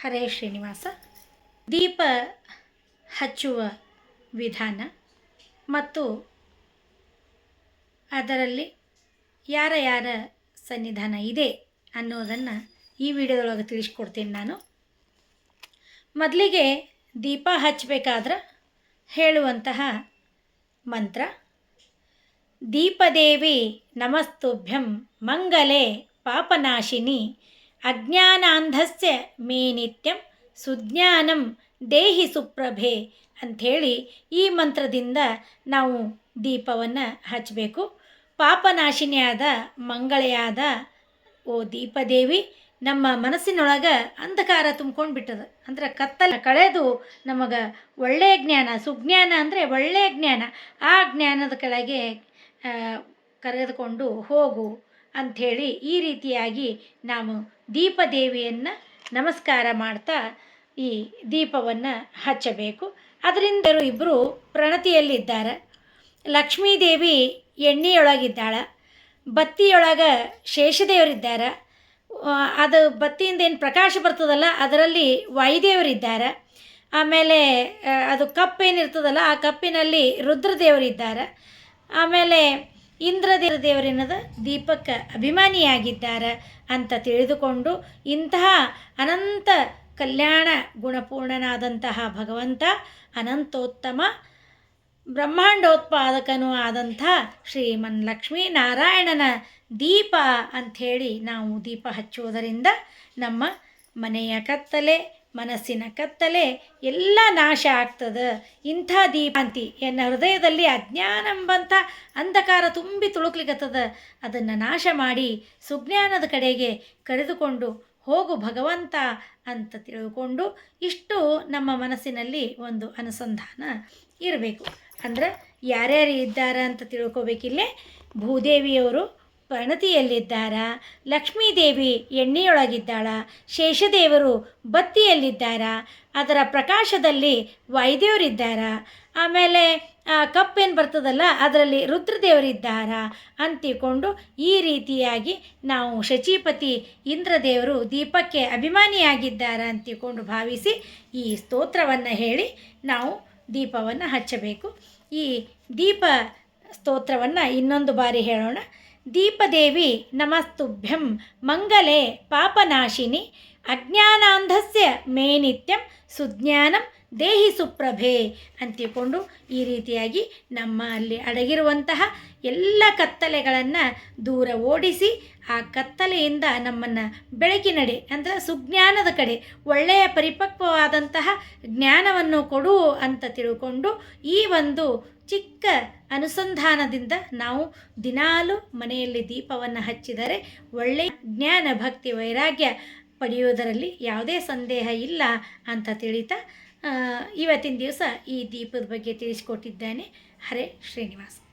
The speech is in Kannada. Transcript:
ಹರೇ ಶ್ರೀನಿವಾಸ. ದೀಪ ಹಚ್ಚುವ ವಿಧಾನ ಮತ್ತು ಅದರಲ್ಲಿ ಯಾರ ಯಾರ ಸನ್ನಿಧಾನ ಇದೆ ಅನ್ನೋದನ್ನು ಈ ವಿಡಿಯೋದೊಳಗೆ ತಿಳಿಸ್ಕೊಡ್ತೀನಿ ನಾನು. ಮೊದಲಿಗೆ ದೀಪ ಹಚ್ಚಬೇಕಾದ್ರೆ ಹೇಳುವಂತಹ ಮಂತ್ರ, ದೀಪದೇವಿ ನಮಸ್ತುಭ್ಯಂ ಮಂಗಲೆ ಪಾಪನಾಶಿನಿ ಅಜ್ಞಾನಾಂಧಸ್ಯ ಮೇ ನಿತ್ಯಂ ಸುಜ್ಞಾನಂ ದೇಹಿ ಸುಪ್ರಭೆ ಅಂಥೇಳಿ ಈ ಮಂತ್ರದಿಂದ ನಾವು ದೀಪವನ್ನು ಹಚ್ಚಬೇಕು ಪಾಪನಾಶಿನಿಯಾದ ಮಂಗಳೆಯಾದ ಓ ದೀಪದೇವಿ, ನಮ್ಮ ಮನಸ್ಸಿನೊಳಗೆ ಅಂಧಕಾರ ತುಂಬ್ಕೊಂಡು ಬಿಟ್ಟದ. ಅಂದ್ರೆ ಕತ್ತಲ ಕಳೆದು ನಮಗೆ ಒಳ್ಳೆಯ ಜ್ಞಾನ, ಸುಜ್ಞಾನ ಅಂದರೆ ಒಳ್ಳೆಯ ಜ್ಞಾನ. ಆ ಜ್ಞಾನದ ಕೆಳಗೆ ಕರೆದುಕೊಂಡು ಹೋಗು. ಅಂಥೇಳಿ ಈ ರೀತಿಯಾಗಿ ನಾವು ದೀಪದೇವಿಯನ್ನು ನಮಸ್ಕಾರ ಮಾಡ್ತಾ ಈ ದೀಪವನ್ನು ಹಚ್ಚಬೇಕು. ಅದರಿಂದ ಇಬ್ಬರು ಪ್ರಣತಿಯಲ್ಲಿದ್ದಾರೆ. ಲಕ್ಷ್ಮೀದೇವಿ ಎಣ್ಣೆಯೊಳಗಿದ್ದಾಳೆ. ಬತ್ತಿಯೊಳಗೆ ಶೇಷದೇವರಿದ್ದಾರೆ. ಅದು ಬತ್ತಿಯಿಂದ ಏನು ಪ್ರಕಾಶ ಬರ್ತದಲ್ಲ, ಅದರಲ್ಲಿ ವಾಯುದೇವರಿದ್ದಾರೆ. ಆಮೇಲೆ ಅದು ಕಪ್ಪೇನಿರ್ತದಲ್ಲ ಆ ಕಪ್ಪಿನಲ್ಲಿ ರುದ್ರದೇವರಿದ್ದಾರೆ. ಆಮೇಲೆ ಇಂದ್ರದೇವ ದೇವರೇನದ ದೀಪಕ್ಕೆ ಅಭಿಮಾನಿಯಾಗಿದ್ದಾರೆ ಅಂತ ತಿಳಿದುಕೊಂಡು ಇಂತಹ ಅನಂತ ಕಲ್ಯಾಣ ಗುಣಪೂರ್ಣನಾದಂತಹ ಭಗವಂತ, ಅನಂತೋತ್ತಮ ಬ್ರಹ್ಮಾಂಡೋತ್ಪಾದಕನೂ ಆದಂಥ ಶ್ರೀಮನ್ ಲಕ್ಷ್ಮೀನಾರಾಯಣನ ದೀಪ ಅಂಥೇಳಿ ನಾವು ದೀಪ ಹಚ್ಚುವುದರಿಂದ ನಮ್ಮ ಮನೆಯ ಕತ್ತಲೆ ಮನಸ್ಸಿನ ಕತ್ತಲೆ ಎಲ್ಲ ನಾಶ ಆಗ್ತದೆ. ಇಂಥ ದೀಪಾಂತಿ ಎನ್ನ ಹೃದಯದಲ್ಲಿ ಅಜ್ಞಾನಂಬಂಥ ಅಂಧಕಾರ ತುಂಬಿ ತುಳುಕ್ಲಿಕ್ಕತ್ತದ ಅದನ್ನು ನಾಶ ಮಾಡಿ ಸುಜ್ಞಾನದ ಕಡೆಗೆ ಕರೆದುಕೊಂಡು ಹೋಗು ಭಗವಂತ ಅಂತ ತಿಳ್ಕೊಂಡು ಇಷ್ಟು ನಮ್ಮ ಮನಸ್ಸಿನಲ್ಲಿ ಒಂದು ಅನುಸಂಧಾನ ಇರಬೇಕು. ಅಂದ್ರೆ ಯಾರ್ಯಾರು ಇದ್ದಾರೆ ಅಂತ ತಿಳ್ಕೊಬೇಕಿಲ್ಲೇ ಭೂದೇವಿಯವರು ಪ್ರಣತಿಯಲ್ಲಿದ್ದಾರ ಲಕ್ಷ್ಮೀದೇವಿ ಎಣ್ಣೆಯೊಳಗಿದ್ದಾಳ. ಶೇಷದೇವರು ಬತ್ತಿಯಲ್ಲಿದ್ದಾರ? ಅದರ ಪ್ರಕಾಶದಲ್ಲಿ ವಾಯುದೇವರಿದ್ದಾರ? ಆಮೇಲೆ ಕಪ್ಪೇನು ಬರ್ತದಲ್ಲ, ಅದರಲ್ಲಿ ರುದ್ರದೇವರಿದ್ದಾರ? ಅಂತಿಕೊಂಡು ಈ ರೀತಿಯಾಗಿ ನಾವು ಶಚಿಪತಿ ಇಂದ್ರದೇವರು ದೀಪಕ್ಕೆ ಅಭಿಮಾನಿಯಾಗಿದ್ದಾರ ಅಂತಿಕೊಂಡು ಭಾವಿಸಿ ಈ ಸ್ತೋತ್ರವನ್ನು ಹೇಳಿ ನಾವು ದೀಪವನ್ನು ಹಚ್ಚಬೇಕು. ಈ ದೀಪ ಸ್ತೋತ್ರವನ್ನು ಇನ್ನೊಂದು ಬಾರಿ ಹೇಳೋಣ. ದೀಪದೇವಿ ನಮಸ್ತುಭ್ಯಂ ಮಂಗಲೆ ಪಾಪನಾಶಿನಿ ಅಜ್ಞಾನಾಂಧಸ್ಯ ಮೇ ನಿತ್ಯಂ ಸುಜ್ಞಾನಂ ದೇಹಿ ಸುಪ್ರಭೆ ಅಂತ ತಿಳ್ಕೊಂಡು ಈ ರೀತಿಯಾಗಿ ನಮ್ಮ ಅಲ್ಲಿ ಅಡಗಿರುವಂತಹ ಎಲ್ಲ ಕತ್ತಲೆಗಳನ್ನು ದೂರ ಓಡಿಸಿ ಆ ಕತ್ತಲೆಯಿಂದ ನಮ್ಮನ್ನು ಬೆಳಕಿನಡೆ ಅಂದರೆ ಸುಜ್ಞಾನದ ಕಡೆ, ಒಳ್ಳೆಯ ಪರಿಪಕ್ವವಾದಂತಹ ಜ್ಞಾನವನ್ನು ಕೊಡು ಅಂತ ತಿಳ್ಕೊಂಡು ಈ ಒಂದು ಚಿಕ್ಕ ಅನುಸಂಧಾನದಿಂದ ನಾವು ದಿನಾಲು ಮನೆಯಲ್ಲಿ ದೀಪವನ್ನು ಹಚ್ಚಿದರೆ ಒಳ್ಳೆಯ ಜ್ಞಾನ, ಭಕ್ತಿ, ವೈರಾಗ್ಯ ಪಡೆಯುವುದರಲ್ಲಿ ಯಾವುದೇ ಸಂದೇಹ ಇಲ್ಲ ಅಂತ ತಿಳಿತಾ ಇವತ್ತಿನ ದಿವಸ ಈ ದೀಪದ ಬಗ್ಗೆ ತಿಳಿಸಿಕೊಟ್ಟಿದ್ದಾನೆ. ಹರೇ ಶ್ರೀನಿವಾಸ.